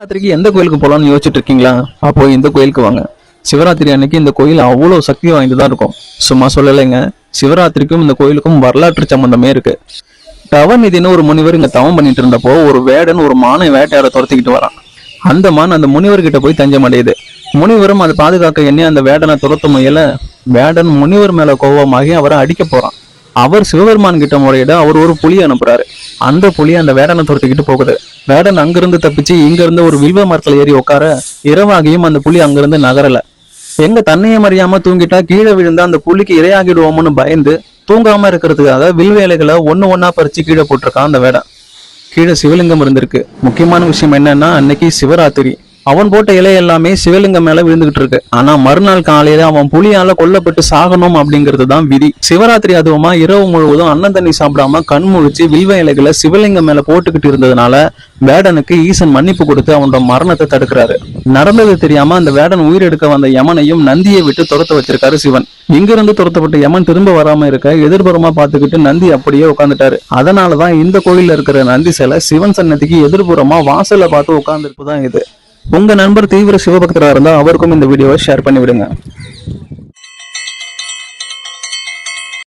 சிவராத்திரிக்கு எந்த கோயிலுக்கு போகலாம்னு யோசிச்சுட்டு இருக்கீங்களா? அப்போ இந்த கோயிலுக்கு வாங்க. சிவராத்திரி அன்னைக்கு இந்த கோயில் அவ்வளோ சக்தி தான் இருக்கும். சும்மா சொல்லலைங்க. சிவராத்திரிக்கும் இந்த கோயிலுக்கும் வரலாற்று சம்பந்தமே இருக்கு. தவநிதினு ஒரு முனிவர் இங்க தவம் பண்ணிட்டு இருந்தப்போ ஒரு வேடன் ஒரு மானை வேட்டையாட துரத்திக்கிட்டு வரான். அந்த மான் அந்த முனிவர்கிட்ட போய் தஞ்சம் அடையுது. முனிவரும் அதை பாதுகாக்க எண்ணி அந்த வேடனை துரத்த முயல வேடன் முனிவர் மேல கோபமாகி அவரை அடிக்க போறான். அவர் சிவபெருமான் கிட்ட முறையிட அவர் ஒரு புலியை அனுப்புறாரு. அந்த புலி அந்த வேடனை துரத்திக்கிட்டு போகுது. வேடன் அங்கிருந்து தப்பிச்சு இங்கிருந்து ஒரு வில்வ மரத்துல ஏறி உட்கார இரவாகியும் அந்த புலி அங்கிருந்து நகரல. எங்க தன்னையை அறியாம தூங்கிட்டா கீழே விழுந்தா அந்த புலிக்கு இரையாகிடுவோம்னு பயந்து தூங்காம இருக்கிறதுக்காக வில்வேலைகளை ஒன்னு ஒன்னா பறிச்சு கீழே போட்டிருக்கான் அந்த வேடன். கீழே சிவலிங்கம் இருந்திருக்கு. முக்கியமான விஷயம் என்னன்னா அன்னைக்கு சிவராத்திரி. அவன் போட்ட இலை எல்லாமே சிவலிங்கம் மேல விழுந்துகிட்டு இருக்கு. ஆனா மறுநாள் காலையில அவன் புலியால கொல்லப்பட்டு சாகணும் அப்படிங்கிறது தான் விதி. சிவராத்திரி அதுவுமா இரவு முழுவதும் அன்னம் தண்ணி சாப்பிடாம கண் முழிச்சு வில்வ இலைகளை சிவலிங்கம் மேல போட்டுக்கிட்டு இருந்ததுனால வேடனுக்கு ஈசன் மன்னிப்பு கொடுத்து அவனோட மரணத்தை தடுக்கிறாரு. நடந்தது தெரியாம அந்த வேடன் உயிரெடுக்க வந்த யமனையும் நந்தியை விட்டு துரத்த வச்சிருக்காரு சிவன். இங்கிருந்து துரத்தப்பட்ட யமன் திரும்ப வராம இருக்க எதிர்புறமா பார்த்துக்கிட்டு நந்தி அப்படியே உட்காந்துட்டாரு அதனாலதான் இந்த கோயில்ல இருக்கிற நந்தி சிலை சிவன் சன்னதிக்கு எதிர்புறமா வாசல்ல பார்த்து உட்கார்ந்துருப்பு தான் இது. உங்க நண்பர் தீவிர சிவபக்தரா இருந்தா அவருக்கும் இந்த வீடியோவை ஷேர் பண்ணி விடுங்க